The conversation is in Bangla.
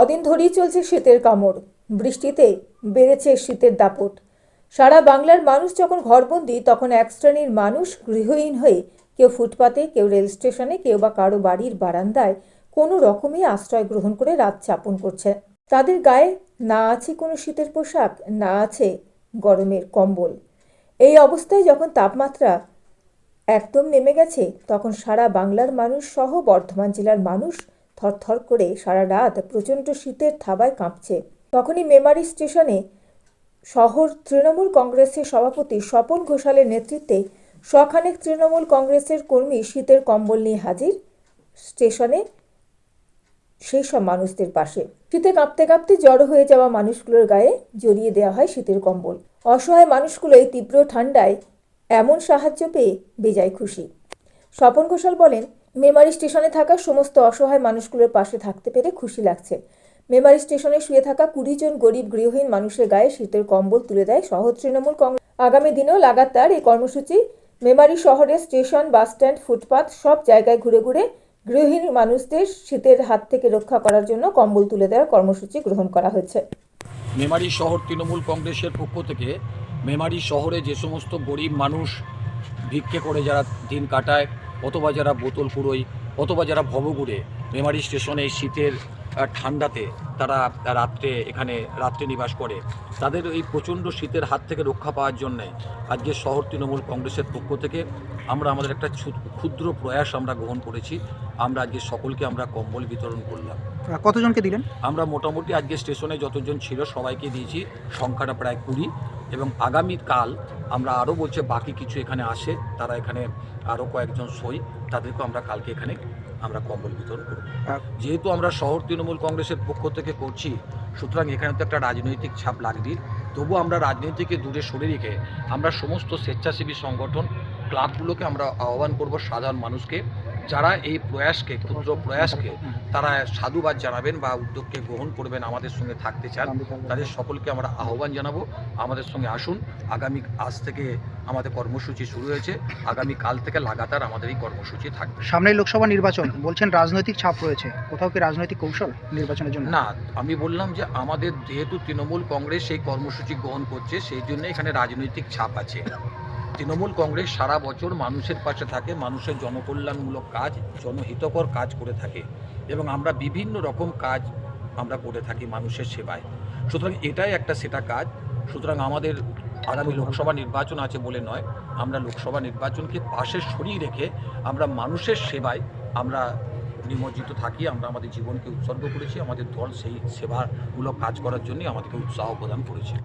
কদিন ধরেই চলছে শীতের কামড়। বৃষ্টিতে বেড়েছে শীতের দাপট। সারা বাংলার মানুষ যখন ঘরবন্দি, তখন এক শ্রেণির মানুষ গৃহহীন হয়ে কেউ ফুটপাতে, কেউ রেল স্টেশনে, কেউ বা কারও বাড়ির বারান্দায় কোনো রকমই আশ্রয় গ্রহণ করে রাত যাপন করছে। তাদের গায়ে না আছে কোনো শীতের পোশাক, না আছে গরমের কম্বল। এই অবস্থায় যখন তাপমাত্রা একদম নেমে গেছে, তখন সারা বাংলার মানুষ সহ বর্ধমান জেলার মানুষ থরথর করে সারা রাত প্রচণ্ড শীতের থাবায় কাঁপছে। তখনই মেমারি স্টেশনে শহর তৃণমূল কংগ্রেসের সভাপতি স্বপন ঘোষালের নেতৃত্বে শখানেক তৃণমূল কংগ্রেসের কর্মী শীতের কম্বল নিয়ে হাজির স্টেশনে সেই সব মানুষদের পাশে। শীতে কাঁপতে কাঁপতে জড়ো হয়ে যাওয়া মানুষগুলোর গায়ে জড়িয়ে দেওয়া হয় শীতের কম্বল। অসহায় মানুষগুলো এই তীব্র ঠান্ডায় এমন সাহায্য পেয়ে বেজায় খুশি। স্বপন ঘোষাল বলেন মেমারি স্টেশনে থাকা সমস্ত অসহায় মানুষগুলোর পাশে থাকতে পেরে খুশি লাগছে। মেমারি স্টেশনে শুয়ে থাকা কুড়ি জন গরিব গৃহহীন মানুষের গায়ে শীতের কম্বল তুলে দেয় শহর তৃণমূল কংগ্রেস আগামী দিনেও লাগাতার এই কর্মসূচি মেমারি শহরে স্টেশন, বাসস্ট্যান্ড, ফুটপাত সব জায়গায় ঘুরে ঘুরে গৃহহীন মানুষদের শীতের হাত থেকে রক্ষা করার জন্য কম্বল তুলে দেওয়ার কর্মসূচি গ্রহণ করা হয়েছে। মেমারি শহর তৃণমূল কংগ্রেসের পক্ষ থেকে মেমারি শহরে যে সমস্ত গরিব মানুষ ভিক্ষে করে যারা দিন কাটায় অথবা যারা বোতল অথবা যারা ভবঘুরে মেমারি স্টেশনে শীতের ঠান্ডাতে তারা রাত্রে এখানে রাত্রে নিবাস করে তাদের এই প্রচণ্ড শীতের হাত থেকে রক্ষা পাওয়ার জন্যে আজকে শহর তৃণমূল কংগ্রেসের পক্ষ থেকে আমরা আমাদের একটা ক্ষুদ্র প্রয়াস আমরা গ্রহণ করেছি। আমরা আজকে সকলকে আমরা কম্বল বিতরণ করলাম। কতজনকে দিলেন? আমরা মোটামুটি আজকে স্টেশনে যতজন ছিল সবাইকে দিয়েছি সংখ্যাটা প্রায় কুড়ি এবং আগামীকাল আমরা আরও বলছে বাকি কিছু এখানে আসে তারা এখানে আরও কয়েকজন সই তাদেরকেও আমরা কালকে এখানে আমরা কম্বল বিতরণ করব। আহ, যেহেতু আমরা শহর তৃণমূল কংগ্রেসের পক্ষ থেকে করছি সুতরাং এখানে তো একটা রাজনৈতিক ছাপ লাগবে তবু আমরা রাজনীতিকে দূরে সরে রেখে আমরা সমস্ত স্বেচ্ছাসেবী সংগঠন ক্লাবগুলোকে আমরা আহ্বান করব সাধারণ মানুষকে যারা এই প্রয়াসকে ক্ষুদ্র প্রয়াসকে তারা সাধুবাদ জানাবেন বা উদ্যোগকে গ্রহণ করবেন আমাদের সঙ্গে থাকতে চান। তাদের সকলকে আমরা আহ্বান জানাব। আমাদের সঙ্গে আসুন। আগামী আজ থেকে আমাদের কর্মসূচি শুরু হয়েছে। আগামী কাল থেকে লাগাতার আমাদের এই কর্মসূচি থাকবে। সামনেই লোকসভা নির্বাচন। বলছেন রাজনৈতিক ছাপ রয়েছে। কোথাও কি রাজনৈতিক কৌশল নির্বাচনের জন্য? না আমি বললাম যে আমাদের যেহেতু তৃণমূল কংগ্রেস সেই কর্মসূচি গ্রহণ করছে সেই জন্য এখানে রাজনৈতিক ছাপ আছে। তৃণমূল কংগ্রেস সারা বছর মানুষের পাশে থাকে, মানুষের জনকল্যাণমূলক কাজ, জনহিতকর কাজ করে থাকে এবং আমরা বিভিন্ন রকম কাজ আমরা করে থাকি মানুষের সেবায়। সুতরাং এটাই একটা সেটা কাজ। সুতরাং আমাদের আগামী লোকসভা নির্বাচন আছে বলে নয়, আমরা লোকসভা নির্বাচনকে পাশে সরিয়ে রেখে আমরা মানুষের সেবায় আমরা নিমজ্জিত থাকি, আমরা আমাদের জীবনকে উৎসর্গ করেছি, আমাদের দল সেই সেবামূলক কাজ করার জন্যই আমাদেরকে উৎসাহ প্রদান করেছে।